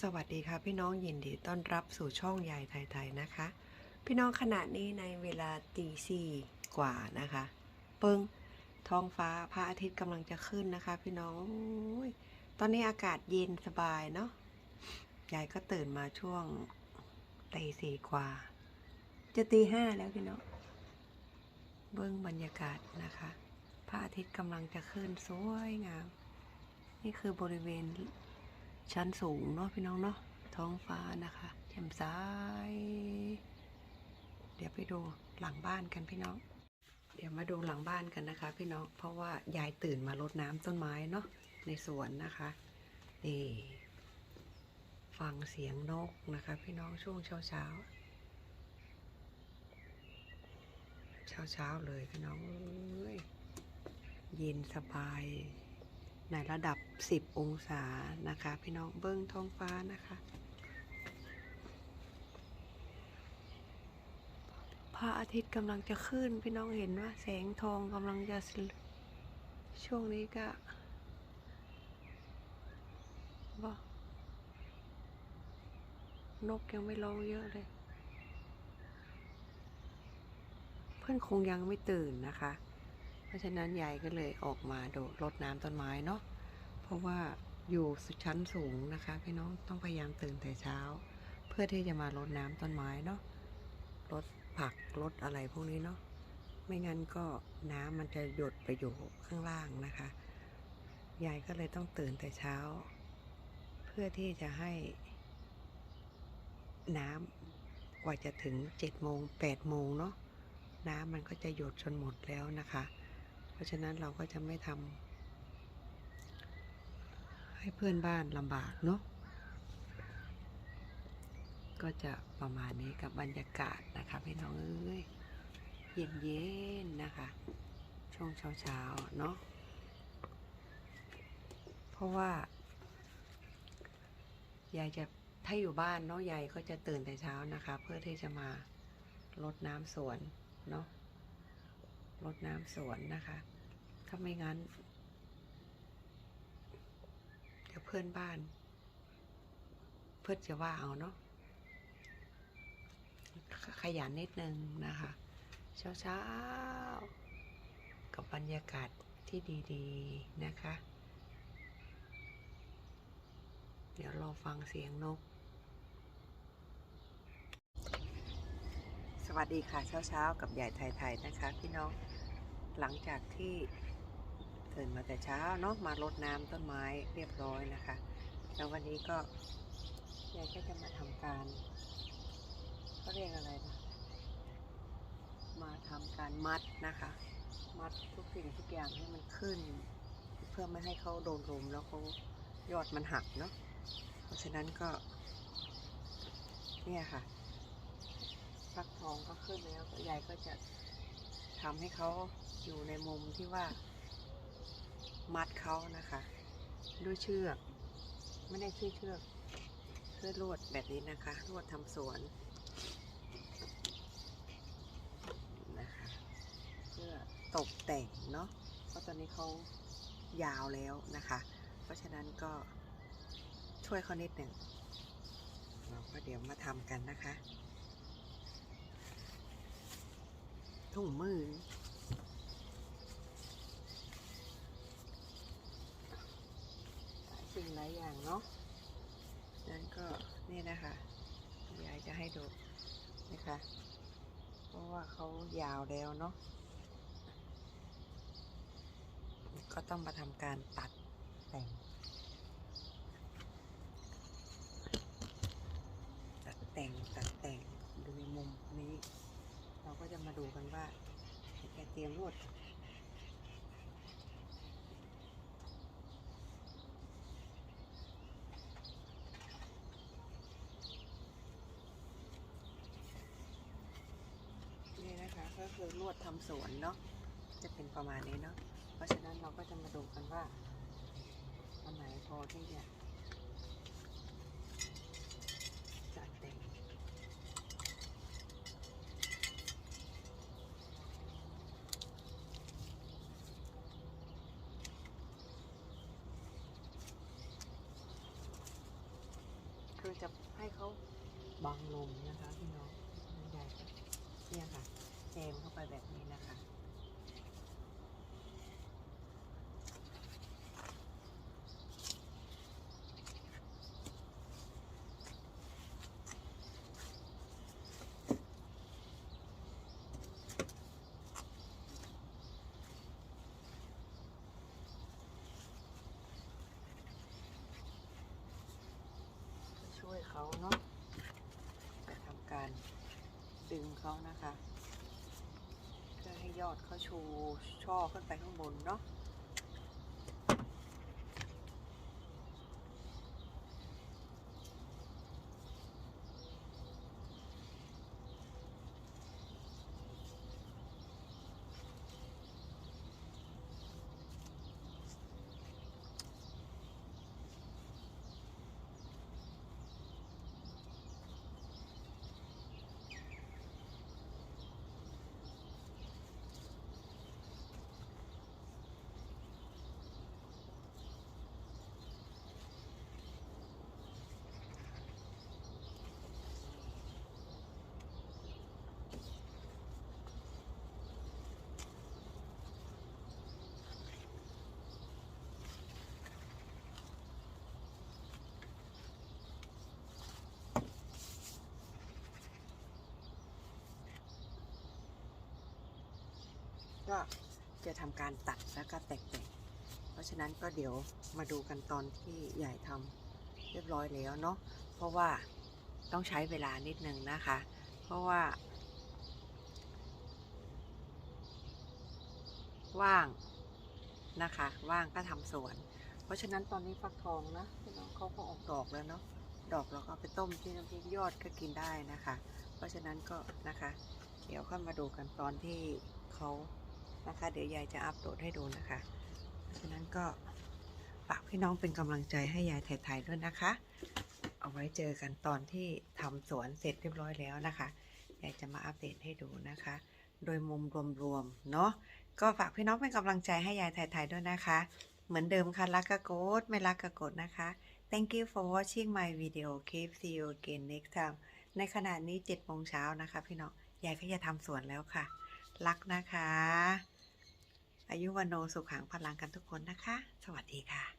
สวัสดีค่ะพี่น้องยินดีต้อนรับสู่ช่องยายไทยๆนะคะ พี่น้องขณะนี้ในเวลาตีสี่กว่านะคะปึ้งท้องฟ้าพระอาทิตย์กำลังจะขึ้นนะคะ พี่น้องอยตอนนี้อากาศเย็นสบายเนาะยายก็ตื่นมาช่วงตีสี่กว่า จะตีห้าแล้วพี่น้องเบิ้องบรรยากาศนะคะ พระอาทิตย์กำลังจะขึ้นสวยงาม นี่คือบริเวณ ชั้นสูงเนาะพี่น้องเนาะท้องฟ้านะคะแจ่มใสเดี๋ยวไปดูหลังบ้านกันพี่น้อง เดี๋ยวมาดูหลังบ้านกันนะคะ พี่น้องเพราะว่ายายตื่นมารดน้ำต้นไม้เนาะในสวนนะคะนี่ฟังเสียงนกนะคะ พี่น้องช่วงเช้าเช้าเช้าเช้าเลยพี่น้องเอ้ยเย็นสบาย ในระดับ 10 องศานะคะ พี่น้องเบิ้งท้องฟ้านะคะ พระอาทิตย์กำลังจะขึ้น พี่น้องเห็นว่าแสงทองกำลังจะช่วงนี้ก็ว่นกยังไม่ร้องเยอะเลย เพื่อนคงยังไม่ตื่นนะคะ เพราะฉะนั้นยายก็เลยออกมาโดดรดน้ำต้นไม้เนาะเพราะว่าอยู่ชั้นสูงนะคะ พี่น้องต้องพยายามตื่นแต่เช้า เพื่อที่จะมารดน้ำต้นไม้เนาะรดผักรดอะไรพวกนี้เนาะไม่งั้นก็น้ำมันจะหยดไปอยู่ข้างล่างนะคะยายก็เลยต้องตื่นแต่เช้า เพื่อที่จะให้ น้ำกว่าจะถึงเจ็ดโมงแปดโมงเนาะน้ำมันก็จะหยดจนหมดแล้วนะคะ เพราะฉะนั้นเราก็จะไม่ทำให้เพื่อนบ้านลำบากเนาะก็จะประมาณนี้กับบรรยากาศนะคะพี่น้องเอ้ยเย็นเย็นๆนะคะ ช่วงเช้าเช้าๆเนาะเพราะว่ายายจะถ้าอยู่บ้านเนาะยายก็จะตื่นแต่เช้านะคะ เพื่อที่จะมารดน้ำสวนเนาะ รดน้ำสวนนะคะ ถ้าไม่งั้น เดี๋ยวเพื่อนบ้าน เพื่อนจะว่าเอาเนาะขยันนิดนึงนะคะ เช้าเช้ากับบรรยากาศที่ดีๆนะคะ เดี๋ยวรอฟังเสียงนก วัสดีค่ะเช้าๆ กับใหญ่ไทยๆนะคะ พี่น้องหลังจากที่ตื่นมาแต่เช้าเนาะมารดน้ำต้นไม้เรียบร้อยนะคะ แล้ววันนี้ก็ยายก็จะมาทำการเขาเรียกอะไรนะมาทำการมัดนะคะ มัดทุกสิ่งทุกอย่างให้มันขึ้น เพื่อไม่ให้เขาโดนลมแล้วเขายอดมันหักเนาะเพราะฉะนั้นก็ เนี่ยค่ะ ฟักทองก็ขึ้นแล้วยายก็จะทำให้เขาอยู่ในมุมที่ว่า มัดเขานะคะ ด้วยเชือก ไม่ได้ช่วยเชือกเพื่อลวดแบบนี้นะคะลวดทำสวนนะคะเพื่อตกแต่งเนาะเพราะตอนนี้เขายาวแล้วนะคะ เพราะฉะนั้นก็ช่วยเขานิดหนึ่งเราก็เดี๋ยวมาทำกันนะคะ ถุงมือหลายสิ่งหลายอย่างเนาะนั้นก็นี่นะคะยายจะให้ดูนะคะ เพราะว่าเขายาวแล้วเนาะก็ต้องมาทำการตัดแต่งตัดแต่งตัดแต่งดูในมุมนี้ ก็จะมาดูกันว่าแกเตรียมลวดนี่นะคะก็คือลวดทำสวนเนาะจะเป็นประมาณนี้เนาะเพราะฉะนั้นเราก็จะมาดูกันว่าอันไหนพอที่จะจัดแต่งะให้เขาบังลมนะคะพี่น้องใหญ่เนี่ยค่ะแจมเข้าไปแบบนี้นะคะ ช่วยเขาเนาะจะทำการ ดึงเขานะคะ เพื่อให้ยอดเขาชูช่อขึ้นไปข้างบนเนาะ ก็จะทำการตัดแล้วก็แตกๆ เพราะฉะนั้นก็เดี๋ยวมาดูกันตอนที่ใหญ่ทำเรียบร้อยแล้วเนาะ เพราะว่าต้องใช้เวลานิดนึงนะคะ เพราะว่า ว่างนะคะ ว่างก็ทำสวน เพราะฉะนั้นตอนนี้ฟักทองนะพี่น้องเขาก็ออกดอกแล้วเนาะ ดอกเราก็ไปต้มที่น้ำพริกยอดก็กินได้นะคะ เพราะฉะนั้นก็นะคะ เดี๋ยวค่อยมาดูกันตอนที่เขา นะคะ เดี๋ยวยายจะอัปโหลดให้ดูนะคะเพราะฉะนั้นก็ฝากพี่น้องเป็นกำลังใจให้ยายไทยๆด้วยนะคะ เอาไว้เจอกันตอนที่ทำสวนเสร็จเรียบร้อยแล้วนะคะยายจะมาอัปเดตให้ดูนะคะ โดยมุมรวมๆเนาะก็ฝากพี่น้องเป็นกำลังใจให้ยายไทยๆด้วยนะคะ เหมือนเดิมค่ะรักก็กดไม่รักก็กดนะคะ Thank you for watching my video keep see you again next time ในขณะนี้7โมงเช้านะคะ พี่น้อง ยายก็จะทำสวนแล้วค่ะ รักนะคะ อายุวันโนสุขังพลังกันทุกคนนะคะ สวัสดีค่ะ